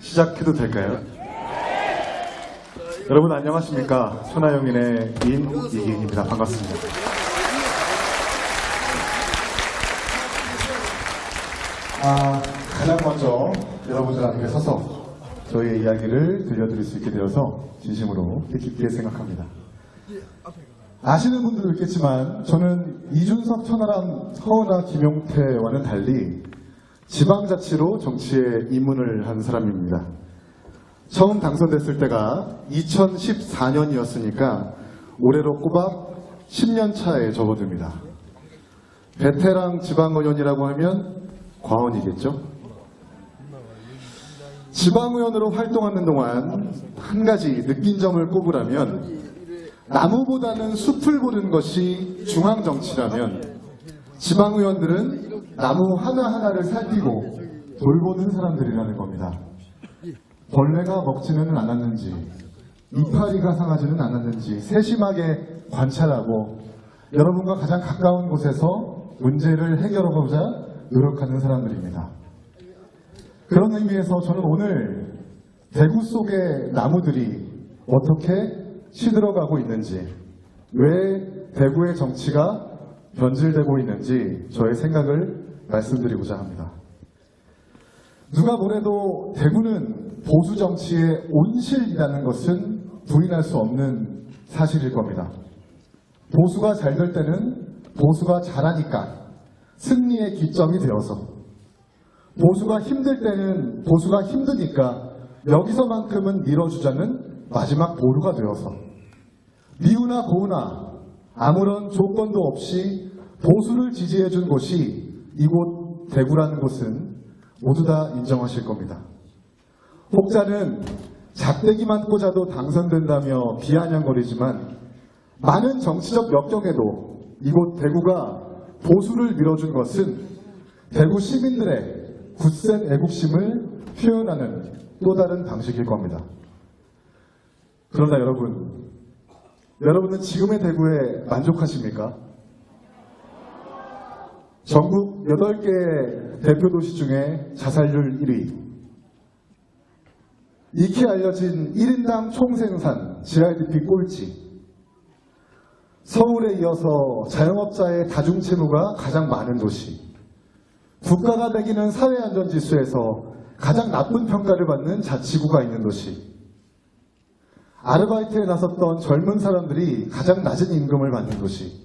시작해도 될까요? 여러분 안녕하십니까? 손아영인의 인이기입니다. 반갑습니다. 아, 가장 먼저 여러분들 앞에 서서 저희의 이야기를 들려드릴 수 있게 되어서 진심으로 뜻깊게 생각합니다. 아시는 분들도 있겠지만 저는 이준석, 천하람, 허은하, 김용태와는 달리 지방자치로 정치에 입문을 한 사람입니다. 처음 당선됐을 때가 2014년이었으니까 올해로 꼬박 10년 차에 접어듭니다. 베테랑 지방의원이라고 하면 과언이겠죠? 지방의원으로 활동하는 동안 한 가지 느낀 점을 꼽으라면 나무보다는 숲을 보는 것이 중앙정치라면 지방의원들은 나무 하나하나를 살피고 돌보는 사람들이라는 겁니다. 벌레가 먹지는 않았는지 이파리가 상하지는 않았는지 세심하게 관찰하고 여러분과 가장 가까운 곳에서 문제를 해결하고자 노력하는 사람들입니다. 그런 의미에서 저는 오늘 대구 속의 나무들이 어떻게 시들어가고 있는지, 왜 대구의 정치가 변질되고 있는지 저의 생각을 말씀드리고자 합니다. 누가 뭐래도 대구는 보수 정치의 온실이라는 것은 부인할 수 없는 사실일 겁니다. 보수가 잘 될 때는 보수가 잘하니까 승리의 기점이 되어서 보수가 힘들 때는 보수가 힘드니까 여기서만큼은 밀어주자는 마지막 보루가 되어서 미우나 고우나 아무런 조건도 없이 보수를 지지해준 곳이 이곳 대구라는 곳은 모두 다 인정하실 겁니다. 혹자는 작대기만 꽂아도 당선된다며 비아냥거리지만 많은 정치적 역경에도 이곳 대구가 보수를 밀어준 것은 대구 시민들의 굳센 애국심을 표현하는 또 다른 방식일 겁니다. 그러나 여러분, 여러분은 지금의 대구에 만족하십니까? 전국 8개 대표 도시 중에 자살률 1위, 익히 알려진 1인당 총생산 GRDP 꼴찌, 서울에 이어서 자영업자의 다중채무가 가장 많은 도시, 국가가 매기는 사회안전지수에서 가장 나쁜 평가를 받는 자치구가 있는 도시, 아르바이트에 나섰던 젊은 사람들이 가장 낮은 임금을 받는 도시,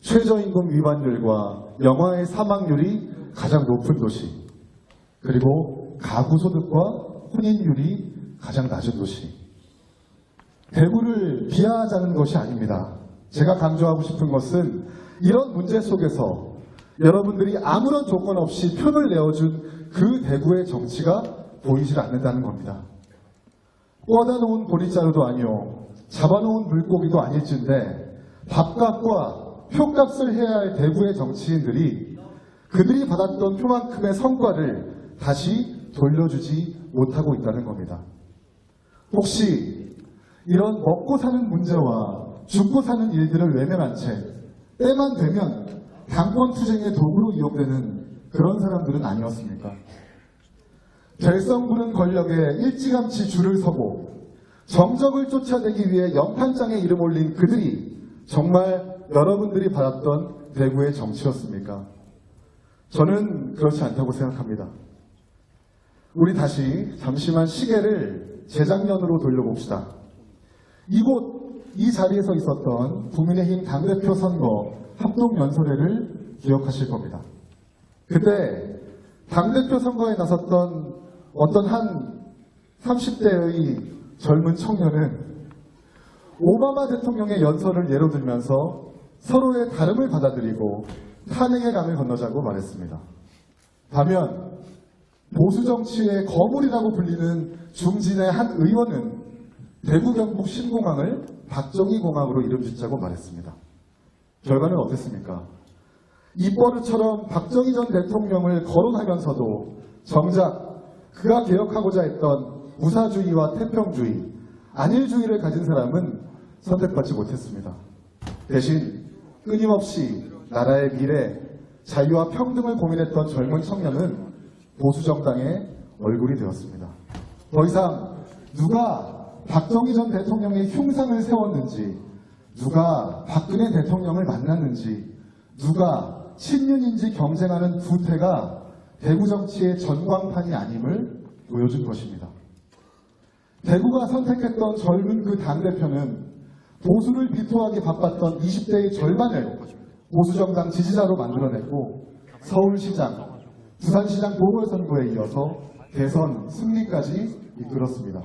최저임금 위반율과 영화의 사망률이 가장 높은 도시, 그리고 가구 소득과 혼인율이 가장 낮은 도시. 대구를 비하하자는 것이 아닙니다. 제가 강조하고 싶은 것은 이런 문제 속에서 여러분들이 아무런 조건 없이 표를 내어준 그 대구의 정치가 보이질 않는다는 겁니다. 꽂아 놓은 보리자루도 아니요, 잡아놓은 물고기도 아닐진데 밥값과 표값을 해야 할 대구의 정치인들이 그들이 받았던 표만큼의 성과를 다시 돌려주지 못하고 있다는 겁니다. 혹시 이런 먹고 사는 문제와 죽고 사는 일들을 외면한 채 때만 되면 당권 투쟁의 도구로 이용되는 그런 사람들은 아니었습니까? 결성 부는 권력에 일찌감치 줄을 서고 정적을 쫓아내기 위해 연판장에 이름 올린 그들이 정말 여러분들이 받았던 대구의 정치였습니까? 저는 그렇지 않다고 생각합니다. 우리 다시 잠시만 시계를 재작년으로 돌려봅시다. 이곳 이 자리에서 있었던 국민의힘 당대표 선거 합동연설회를 기억하실 겁니다. 그때 당대표 선거에 나섰던 어떤 한 30대의 젊은 청년은 오바마 대통령의 연설을 예로 들면서 서로의 다름을 받아들이고 탄핵의 강을 건너자고 말했습니다. 반면 보수 정치의 거물이라고 불리는 중진의 한 의원은 대구 경북 신공항을 박정희 공항으로 이름 짓자고 말했습니다. 결과는 어땠습니까? 입버릇처럼 박정희 전 대통령을 거론하면서도 정작 그가 개혁하고자 했던 무사주의와 태평주의, 안일주의를 가진 사람은 선택받지 못했습니다. 대신 끊임없이 나라의 미래, 자유와 평등을 고민했던 젊은 청년은 보수정당의 얼굴이 되었습니다. 더 이상 누가 박정희 전 대통령의 흉상을 세웠는지, 누가 박근혜 대통령을 만났는지, 누가 친윤인지 경쟁하는 구태가 대구 정치의 전광판이 아님을 보여준 것입니다. 대구가 선택했던 젊은 그 당대표는 보수를 비토하기 바빴던 20대의 절반을 보수정당 지지자로 만들어냈고 서울시장, 부산시장 보궐선거에 이어서 대선 승리까지 이끌었습니다.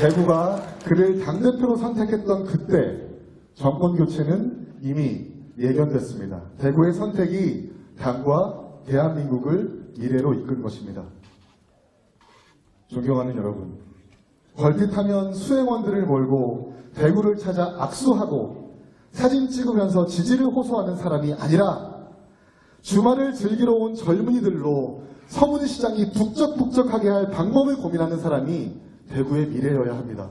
대구가 그를 당대표로 선택했던 그때 정권 교체는 이미 예견됐습니다. 대구의 선택이 당과 대한민국을 미래로 이끈 것입니다. 존경하는 여러분, 걸핏하면 수행원들을 몰고 대구를 찾아 악수하고 사진 찍으면서 지지를 호소하는 사람이 아니라 주말을 즐기러 온 젊은이들로 서문시장이 북적북적하게 할 방법을 고민하는 사람이 대구의 미래여야 합니다.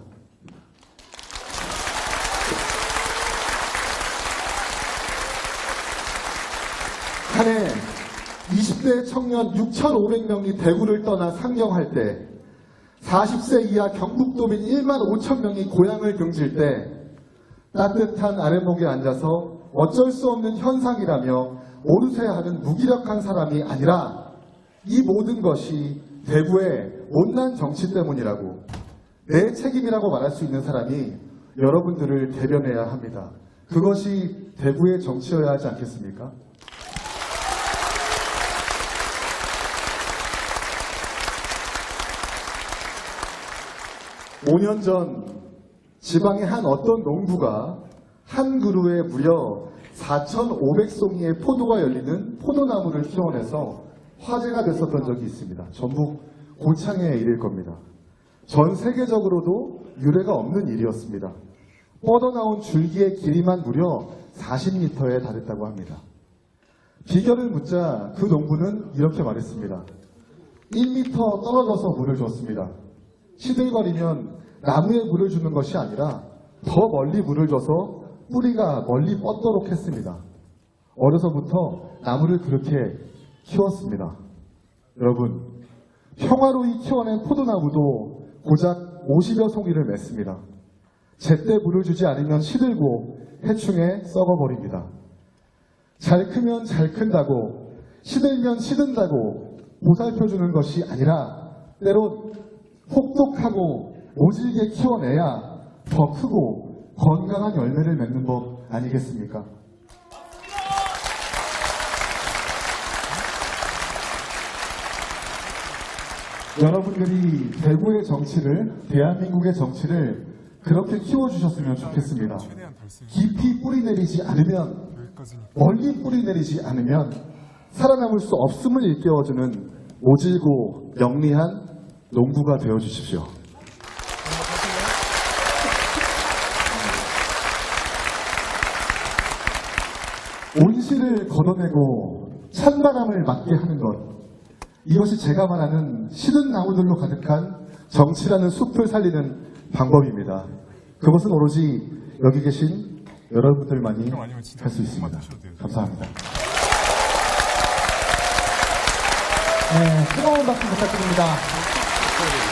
한 해 20대 청년 6,500명이 대구를 떠나 상경할 때 40세 이하 경북도민 1만 5천 명이 고향을 등질 때 따뜻한 아랫목에 앉아서 어쩔 수 없는 현상이라며 오르세야 하는 무기력한 사람이 아니라 이 모든 것이 대구의 못난 정치 때문이라고 내 책임이라고 말할 수 있는 사람이 여러분들을 대변해야 합니다. 그것이 대구의 정치여야 하지 않겠습니까? 5년 전 지방의 한 어떤 농부가 한 그루에 무려 4,500송이의 포도가 열리는 포도나무를 키워내서 화제가 됐었던 적이 있습니다. 전북 고창의 일일 겁니다. 전 세계적으로도 유례가 없는 일이었습니다. 뻗어나온 줄기의 길이만 무려 40m에 달했다고 합니다. 비결을 묻자 그 농부는 이렇게 말했습니다. 1m 떨어져서 물을 줬습니다. 시들거리면 나무에 물을 주는 것이 아니라 더 멀리 물을 줘서 뿌리가 멀리 뻗도록 했습니다. 어려서부터 나무를 그렇게 키웠습니다. 여러분, 평화로이 키워낸 포도나무도 고작 50여 송이를 맺습니다. 제때 물을 주지 않으면 시들고 해충에 썩어버립니다. 잘 크면 잘 큰다고, 시들면 시든다고 보살펴주는 것이 아니라 때론 혹독하고 오질게 키워내야 더 크고 건강한 열매를 맺는 법 아니겠습니까? 여러분들이 대구의 정치를, 대한민국의 정치를 그렇게 키워주셨으면 좋겠습니다. 깊이 뿌리 내리지 않으면, 멀리 뿌리 내리지 않으면 살아남을 수 없음을 일깨워주는 오질고 영리한 농부가 되어 주십시오. 온실을 걷어내고 찬바람을 맞게 하는 것. 이것이 제가 말하는 시든 나무들로 가득한 정치라는 숲을 살리는 방법입니다. 그것은 오로지 여기 계신 여러분들만이 할수못 있습니다. 감사합니다. 네, 뜨거운 박수 부탁드립니다. recorded.